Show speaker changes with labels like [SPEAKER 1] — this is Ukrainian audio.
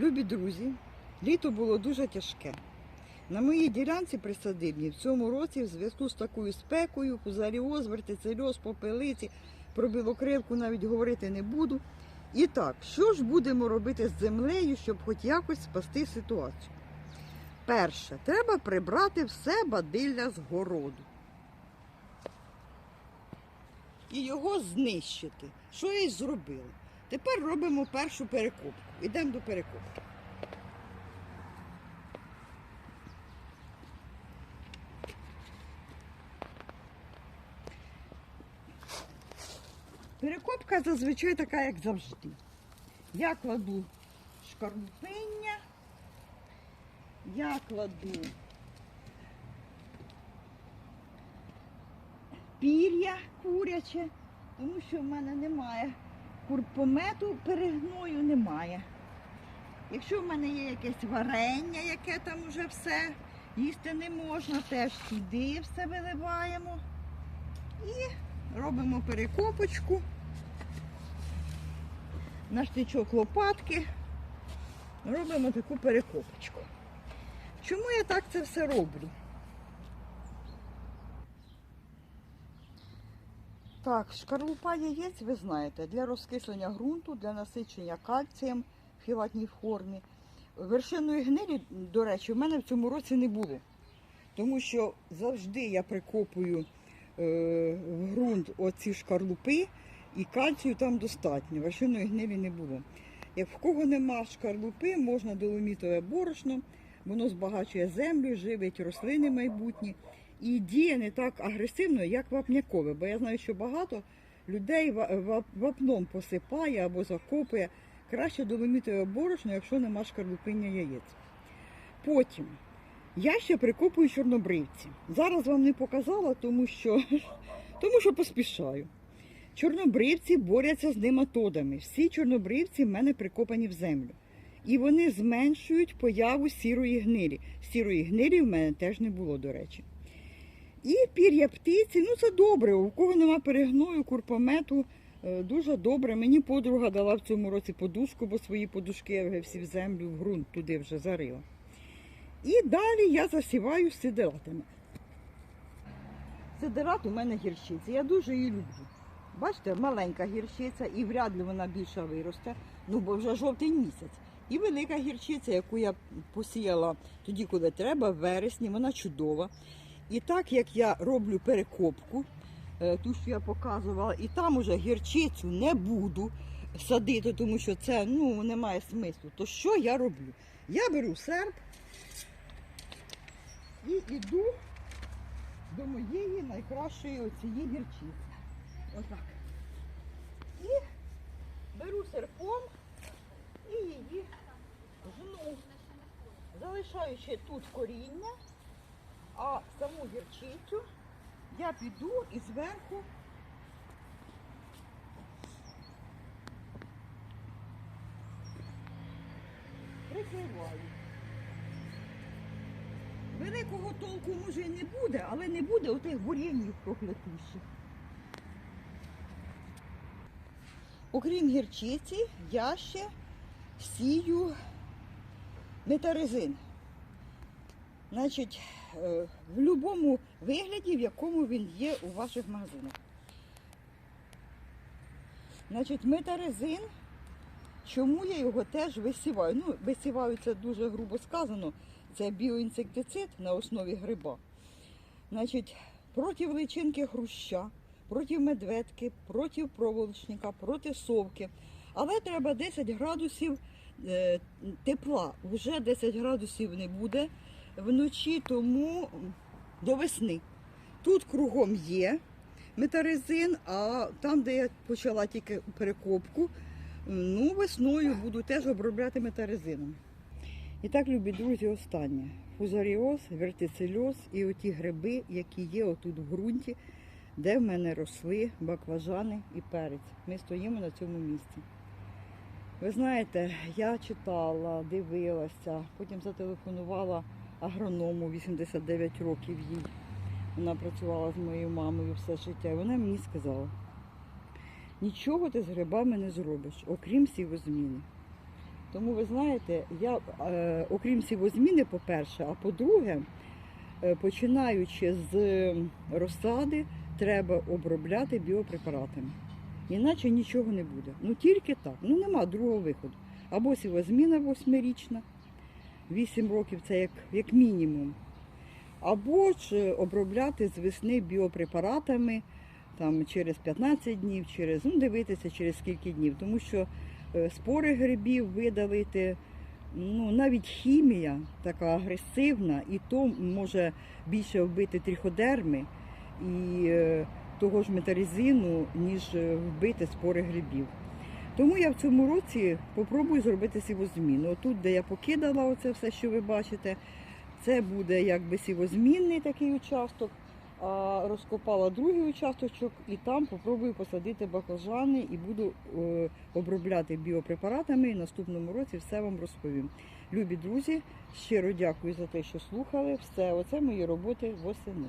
[SPEAKER 1] Любі друзі, літо було дуже тяжке. На моїй ділянці присадибній в цьому році в зв'язку з такою спекою, пузаріоз, вертицельоз, попелиці, про білокривку навіть говорити не буду. І так, що ж будемо робити з землею, щоб хоч якось спасти ситуацію? Перше, треба прибрати все бадилля з городу. І його знищити. Що я й зробила? Тепер робимо першу перекопку. Йдемо до перекопки. Перекопка зазвичай така, як завжди. Я кладу шкарлупиння, я кладу пір'я куряче, тому що в мене немає курпомету, перегною немає. Якщо в мене є якесь варення, яке там вже все, їсти не можна, теж сюди все виливаємо. І робимо перекопочку на штичок лопатки. Робимо таку перекопочку. Чому я так це все роблю? Так, шкарлупа яєць, ви знаєте, для розкислення ґрунту, для насичення кальцієм в хілатній формі. Вершиної гнилі, до речі, в мене в цьому році не було. Тому що завжди я прикопую е, в ґрунт оці шкарлупи і кальцію там достатньо. Вершиної гнилі не було. Як в кого нема шкарлупи, можна доломітове борошно, воно збагачує землю, живить рослини майбутні і діє не так агресивно, як вапнякове. Бо я знаю, що багато людей ва- ва- вапном посипає або закопує. Краще доломітове борошно, якщо нема шкарлупиння яєць. Потім я ще прикопую чорнобривці. Зараз вам не показала, тому що, тому що поспішаю. Чорнобривці борються з нематодами. Всі чорнобривці в мене прикопані в землю. І вони зменшують появу сірої гнилі. Сірої гнилі в мене теж не було, до речі. І пір'я птиці, ну це добре. У кого нема перегною, курпомету, е, дуже добре. Мені подруга дала в цьому році подушку, бо свої подушки я вже всі в землю, в ґрунт туди вже зарила. І далі я засіваю сидератами. Сидерат у мене гірчиця. Я дуже її люблю. Бачите, маленька гірчиця і вряд ли вона більше виросте, ну бо вже жовтий місяць. І велика гірчиця, яку я посіяла тоді, коли треба, в вересні, вона чудова. І так як я роблю перекопку, е, ту, що я показувала, і там уже гірчицю не буду садити, тому що це ну, не має смислу. То що я роблю? Я беру серп і йду до моєї найкращої оцієї гірчиці. Отак. І беру серпом і її жну, залишаючи тут коріння, а саму гірчицю я піду і зверху прикриваю. Великого толку може не буде, але не буде отих бур'янів проклятущих. Окрім гірчиці, я ще сію метаризин. Значить, в будь-якому вигляді, в якому він є у ваших магазинах. Значить, метаризин, чому я його теж висіваю? Ну, висіваю це дуже грубо сказано. Це біоінсектицид на основі гриба. Значить, проти личинки хруща, проти медведки, проти проволочника, проти совки. Але треба 10 градусів е, тепла. Вже 10 градусів не буде вночі, тому до весни. Тут кругом є метаризин, а там, де я почала тільки перекопку, ну, весною буду теж обробляти метаризином. І так, любі друзі, останнє. Фузаріоз, вертицельоз і оті гриби, які є отут в ґрунті, де в мене росли баклажани і перець. Ми стоїмо на цьому місці. Ви знаєте, я читала, дивилася, потім зателефонувала агроному 89 років їй. Вона працювала з моєю мамою все життя. І вона мені сказала, нічого ти з грибами не зробиш, окрім сівозміни. Тому ви знаєте, я е, окрім сівозміни, по-перше, а по-друге, е, починаючи з розсади, треба обробляти біопрепаратами. Іначе нічого не буде. Ну тільки так. Ну нема другого виходу. Або сівозміна восьмирічна, 8 років це як, як мінімум. Або ж е, обробляти з весни біопрепаратами там, через 15 днів, через, ну, дивитися через скільки днів. Тому що е, спори грибів видалити, ну, навіть хімія така агресивна, і то може більше вбити тріходерми і е, того ж метарізину, ніж вбити спори грибів. Тому я в цьому році попробую зробити сівозміну. Отут, де я покидала оце все, що ви бачите, це буде якби сівозмінний такий участок. А розкопала другий участочок і там попробую посадити баклажани і буду е, обробляти біопрепаратами. І наступному році все вам розповім. Любі друзі, щиро дякую за те, що слухали. Все, оце мої роботи восени.